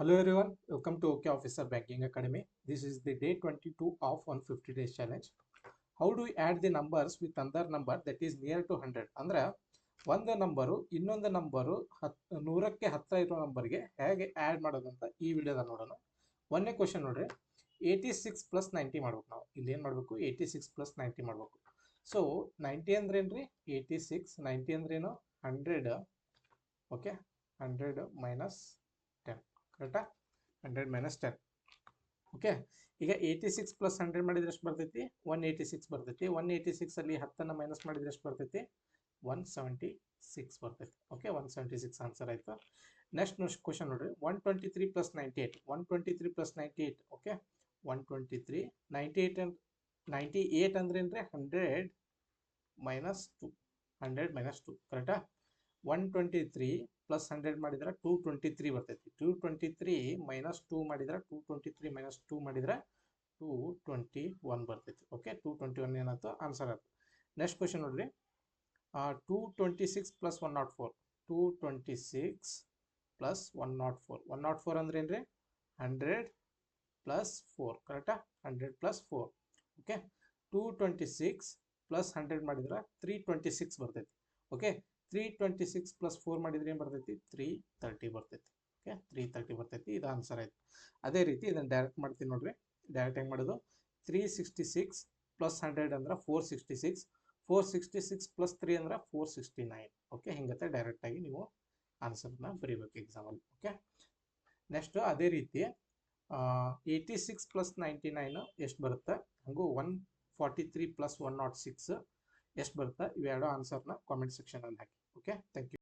Hello everyone, welcome to OK Officer Banking Academy. This is the day 22 of 150 days challenge. How do we add the numbers with another number that is near to 100? ಅಂದ್ರೆ ಒಂದು number ಇನ್ನೊಂದು number ಹತ್ ನೂರಕ್ಕೆ ಹತ್ತಿರ ಇರೋ ನಂಬರ್ಗೆ ಹೇಗೆ add ಮಾಡೋದಂತ ಈ ವಿಡಿಯೋದ ನೋಡೋಣ. ಒಂದನೇ ಕ್ವಶನ್ ನೋಡ್ರಿ. ಏಯ್ಟಿ ಸಿಕ್ಸ್ ಪ್ಲಸ್ ನೈಂಟಿ ಮಾಡ್ಬೇಕು ನಾವು. ಇಲ್ಲಿ ಏನು ಮಾಡಬೇಕು? ಏಯ್ಟಿ ಸಿಕ್ಸ್ ಪ್ಲಸ್ ನೈಂಟಿ ಮಾಡಬೇಕು ಸೊ ನೈಂಟಿ ಅಂದ್ರೇನ್ರಿ ಏಯ್ಟಿ ಸಿಕ್ಸ್ ನೈಂಟಿ ಅಂದ್ರೇನು hundred okay hundred minus ten ಕರೆಕ್ಟಾ ಹಂಡ್ರೆಡ್ ಮೈನಸ್ ಟೆನ್ ಓಕೆ ಈಗ ಏಯ್ಟಿ ಸಿಕ್ಸ್ ಪ್ಲಸ್ ಹಂಡ್ರೆಡ್ ಮಾಡಿದ್ರೆ ಎಷ್ಟು ಬರ್ತೈತಿ? ಒನ್ ಏಯ್ಟಿ ಸಿಕ್ಸ್ ಬರ್ತೈತಿ. ಒನ್ ಏಯ್ಟಿ ಸಿಕ್ಸಲ್ಲಿ ಹತ್ತನ್ನು ಮೈನಸ್ ಮಾಡಿದ್ರೆ ಎಷ್ಟು ಬರ್ತೈತಿ? ಒನ್ ಸೆವೆಂಟಿ ಸಿಕ್ಸ್ ಬರ್ತೈತಿ. Okay one seventy six answer ಆಯಿತು. ನೆಕ್ಸ್ಟ್ ನೆಕ್ಸ್ಟ್ ಕ್ವಶನ್ ನೋಡಿರಿ. One twenty three plus ninety eight one twenty three plus ninety eight okay one twenty three ninety eight and ninety eight ಅಂದ್ರೇನ್ರಿ hundred minus two hundred minus two ಕರೆಕ್ಟಾ one twenty three plus hundred ಮಾಡಿದ್ರೆ two twenty three ಬರ್ತೈತಿ. Two twenty three minus two ಮಾಡಿದ್ರೆ two twenty three minus two ಮಾಡಿದ್ರೆ two twenty one ಬರ್ತೈತಿ. Okay two twenty one ಏನಾಯ್ತು? Answer ಆಯ್ತು. Next question ನೋಡ್ರಿ. Two twenty six plus one nought four two twenty six plus one nought four one nought four ಅಂದ್ರೆ ಏನ್ರಿ? Hundred plus four ಕರೆಕ್ಟಾ hundred plus four okay two twenty six plus hundred ಮಾಡಿದ್ರೆ three twenty six ಬರ್ತೈತಿ. Okay three twenty six plus four ಮಾಡಿದ್ರೆ ಏನು ಬರ್ತೈತಿ? Three thirty ಬರ್ತೈತಿ. Okay three thirty ಬರ್ತೈತಿ. ಇದು ಆನ್ಸರ್ ಆಯ್ತು. ಅದೇ ರೀತಿ ಇದನ್ನು ಡೈರೆಕ್ಟ್ ಮಾಡ್ತೀನಿ ನೋಡ್ರಿ. ಡೈರೆಕ್ಟ್ ಹೆಂಗೆ ಮಾಡೋದು three sixty six plus hundred ಅಂದ್ರೆ four sixty six four sixty six plus three ಅಂದ್ರೆ ಫೋರ್ ಸಿಕ್ಸ್ಟಿ ನೈನ್ ಓಕೆ ಹಿಂಗತ್ತೆ ಡೈರೆಕ್ಟಾಗಿ ನೀವು ಆನ್ಸರ್ನ ಬರೀಬೇಕು ಎಕ್ಸಾಮಲ್ಲಿ ಓಕೆ ನೆಕ್ಸ್ಟ್ ಅದೇ ರೀತಿ eighty six plus ninety nine ಎಷ್ಟು ಬರುತ್ತೆ? ಹಾಗೂ one forty three plus one nought six ಎಷ್ಟು ಬರುತ್ತೆ? ಇವೆರಡು ಆನ್ಸರ್ನ ಕಾಮೆಂಟ್ ಸೆಕ್ಷನಲ್ಲಿ ಹಾಕಿ. Okay, thank you.